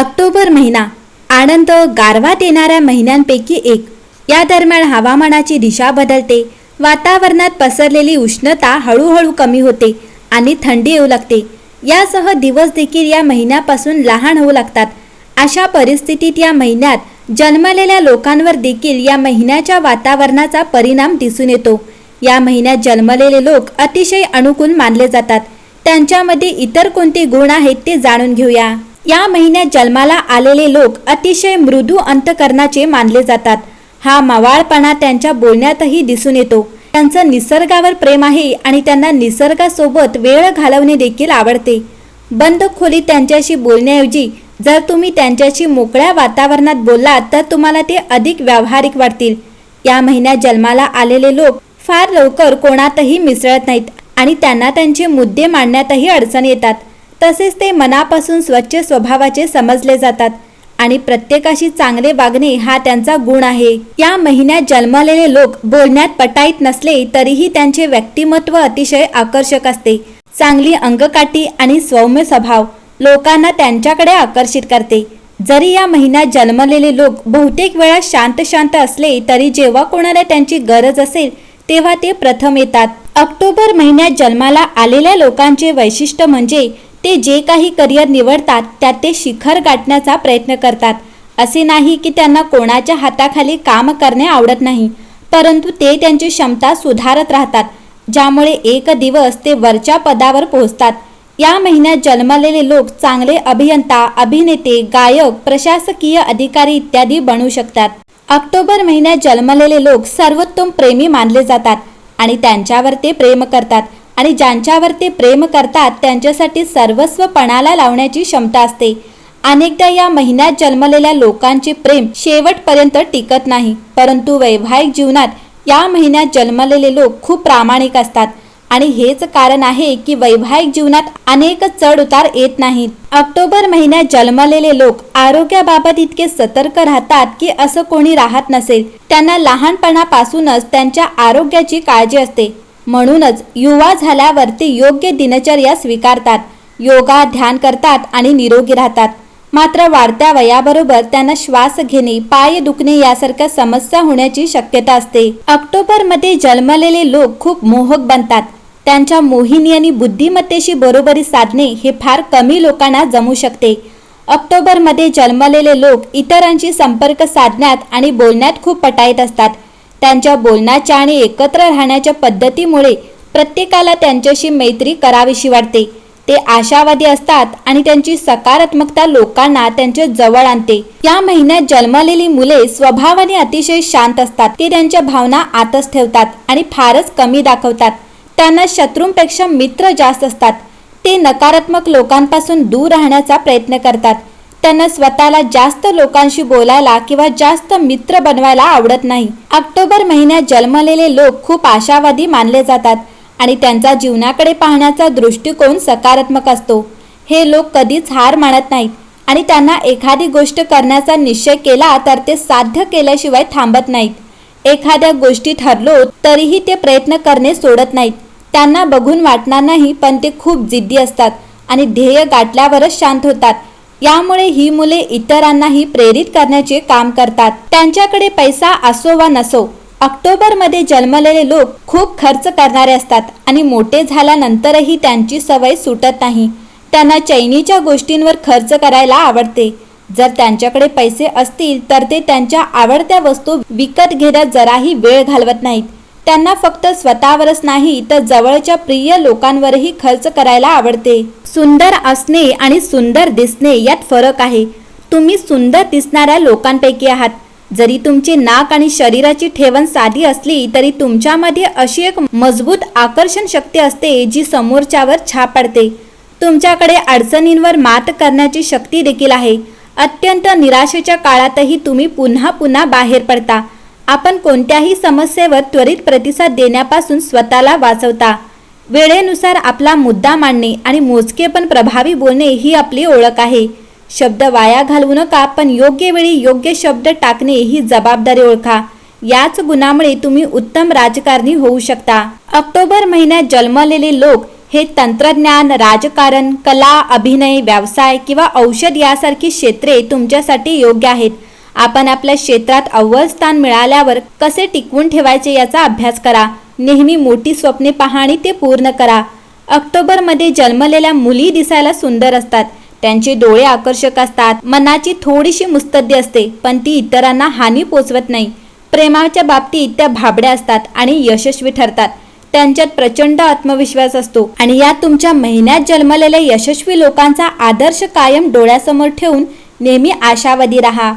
October महिना. आनंद गारवात येणाऱ्या महिन्यांपैकी एक. या दरम्यान हवामानाची दिशा बदलते. वातावरणात पसरलेली उष्णता हळूहळू कमी होते आणि थंडी येऊ लागते. यासह दिवस देखील या महिन्यापासून लहान होऊ लागतात. अशा परिस्थितीत या महिन्यात जन्मलेल्या लोकांवर देखील या महिन्याच्या वातावरणाचा परिणाम दिसून येतो. या महिन्यात जन्मलेले लोक अतिशय अनुकूल मानले जातात. त्यांच्यामध्ये इतर कोणते गुण आहेत ते जाणून घेऊया. या महिन्यात जन्माला आलेले लोक अतिशय मृदू अंतकरणाचे मानले जातात. हा मावाळपणा त्यांच्या बोलण्यातही दिसून येतो. त्यांचं निसर्गावर प्रेम आहे आणि त्यांना निसर्गासोबत वेळ घालवणे देखील आवडते. बंद खोलीत त्यांच्याशी बोलण्याऐवजी जर तुम्ही त्यांच्याशी मोकळ्या वातावरणात बोललात तर तुम्हाला ते अधिक व्यावहारिक वाटतील. या महिन्यात जन्माला आलेले लोक फार लवकर कोणातही मिसळत नाहीत आणि त्यांना त्यांचे मुद्दे मांडण्यातही अडचण येतात. तसेच ते मनापासून स्वच्छ स्वभावाचे समजले जातात आणि प्रत्येकाशी चांगले वागणे हा त्यांचा गुण आहे. या महिन्यात जन्मलेले लोक बोलण्यात पटाईत नसले तरीही त्यांचे व्यक्तिमत्व अतिशय आकर्षक असते. चांगली अंगकाठी आणि सौम्य स्वभाव लोकांना त्यांच्याकडे आकर्षित करते. जरी या महिन्यात जन्मलेले लोक बहुतेक वेळा शांत शांत असले तरी जेव्हा कोणाला त्यांची गरज असेल तेव्हा ते प्रथम येतात. ऑक्टोबर महिन्यात जन्माला आलेल्या लोकांचे वैशिष्ट्य म्हणजे ते जे काही करिअर निवडतात त्यात ते शिखर गाठण्याचा प्रयत्न करतात. असे नाही की त्यांना कोणाच्या हाताखाली काम करणे आवडत नाही परंतु ते त्यांची क्षमता सुधारत राहतात ज्यामुळे एक दिवस ते वरच्या पदावर पोहोचतात. या महिन्यात जन्मलेले लोक चांगले अभियंता अभिनेते गायक प्रशासकीय अधिकारी इत्यादी बनू शकतात. ऑक्टोबर महिन्यात जन्मलेले लोक सर्वोत्तम प्रेमी मानले जातात आणि त्यांच्यावर ते प्रेम करतात. आणि ज्यांच्यावर ते प्रेम करतात त्यांच्यासाठी सर्वस्व पणाला लावण्याची क्षमता असते. अनेकदा या महिन्यात जन्मलेल्या लोकांचे प्रेम शेवटपर्यंत टिकत नाही. परंतु वैवाहिक जीवनात या महिन्यात जन्मलेले लोक खूप प्रामाणिक असतात. आणि हेच कारण आहे की वैवाहिक जीवनात अनेक चढ उतार येत नाहीत. ऑक्टोबर महिन्यात जन्मलेले लोक आरोग्याबाबत इतके सतर्क राहतात की असं कोणी राहत नसेल. त्यांना लहानपणापासूनच त्यांच्या आरोग्याची काळजी असते. म्हणूनच युवा झाल्यावर ते योग्य दिनचर्या स्वीकारतात. योगा ध्यान करतात आणि निरोगी राहतात. मात्र वाढत्या वयाबरोबर त्यांना श्वास घेणे पाय दुखणे यासारख्या समस्या होण्याची शक्यता असते. ऑक्टोबरमध्ये जन्मलेले लोक खूप मोहक बनतात. त्यांच्या मोहिनी आणि बुद्धिमत्तेशी बरोबरी साधणे हे फार कमी लोकांना जमू शकते. ऑक्टोबरमध्ये जन्मलेले लोक इतरांशी संपर्क साधण्यात आणि बोलण्यात खूप पटाईत असतात. त्यांच्या बोलण्याच्या आणि एकत्र राहण्याच्या पद्धतीमुळे प्रत्येकाला त्यांच्याशी मैत्री करावीशी वाटते. ते आशावादी असतात आणि त्यांची सकारात्मकता लोकांना त्यांच्या जवळ आणते. या महिन्यात जन्मलेली मुले स्वभावाने अतिशय शांत असतात. ते त्यांच्या भावना आतच ठेवतात आणि फारच कमी दाखवतात. त्यांना शत्रूंपेक्षा मित्र जास्त असतात. ते नकारात्मक लोकांपासून दूर राहण्याचा प्रयत्न करतात. त्यांना स्वतःला जास्त लोकांशी बोलायला किंवा जास्त मित्र बनवायला आवडत नाही. ऑक्टोबर महिन्यात जन्मलेले लोक खूप आशावादी मानले जातात आणि त्यांचा जीवनाकडे पाहण्याचा दृष्टिकोन सकारात्मक असतो. हे लोक कधीच हार मानत नाहीत आणि त्यांना एखादी गोष्ट करण्याचा निश्चय केला तर ते साध्य केल्याशिवाय थांबत नाहीत. एखाद्या गोष्टी ठरलो तरीही ते प्रयत्न करणे सोडत नाहीत. त्यांना बघून वाटणार नाही पण ते खूप जिद्दी असतात आणि ध्येय गाठल्यावरच शांत होतात. यामुळे ही मुले इतरांनाही प्रेरित करण्याचे काम करतात. त्यांच्याकडे पैसा असो वा नसो ऑक्टोबरमध्ये जन्मलेले लोक खूप खर्च करणारे असतात आणि मोठे झाल्यानंतरही त्यांची सवय सुटत नाही. त्यांना चैनीच्या गोष्टींवर खर्च करायला आवडते. जर त्यांच्याकडे पैसे असतील तर ते त्यांच्या आवडत्या वस्तू विकत घेण्यात जराही वेळ घालवत नाहीत. त्यांना फक्त स्वतःवरच नाही तर जवळच्या प्रिय लोकांवरही खर्च करायला आवडते. सुंदर असणे आणि सुंदर दिसणे यात फरक आहे. तुम्ही सुंदर दिसणाऱ्या लोकांपैकी आहात. जरी तुमचे नाक आणि शरीराची ठेवण साधी असली तरी तुमच्यामध्ये अशी एक मजबूत आकर्षण शक्ती असते जी समोरच्यावर छाप पडते. तुमच्याकडे अडचणींवर मात करण्याची शक्ती देखील आहे. अत्यंत निराशेच्या काळातही तुम्ही पुन्हा पुन्हा बाहेर पडता. आपण कोणत्याही समस्येवर त्वरित प्रतिसाद देण्यापासून स्वतःला वाचवता. वेळेनुसार आपला मुद्दा मांडणे आणि मोजके पण प्रभावी बोलणे ही आपली ओळख आहे. शब्द वाया घालवू नका पण योग्य वेळी योग्य शब्द टाकणे ही जबाबदारी ओळखा. याच गुणामुळे तुम्ही उत्तम राजकारणी होऊ शकता. ऑक्टोबर महिन्यात जन्मलेले लोक हे तंत्रज्ञान राजकारण कला अभिनय व्यवसाय किंवा औषध यासारखी क्षेत्रे तुमच्यासाठी योग्य आहेत. आपण आपल्या क्षेत्रात अव्वल स्थान मिळाल्यावर कसे टिकवून ठेवायचे याचा अभ्यास करा. नेहमी मोठी स्वप्ने पहा आणि ते पूर्ण करा. ऑक्टोबरमध्ये जन्मलेल्या मुली दिसायला सुंदर असतात. त्यांचे डोळे आकर्षक असतात. मनाची थोडीशी मुस्तद्दी असते पण ती इतरांना हानी पोचवत नाही. प्रेमाच्या बाबतीत त्या भाबड्या असतात आणि यशस्वी ठरतात. त्यांच्यात प्रचंड आत्मविश्वास असतो आणि या तुमच्या महिन्यात जन्मलेल्या यशस्वी लोकांचा आदर्श कायम डोळ्यासमोर ठेवून नेहमी आशावादी राहा.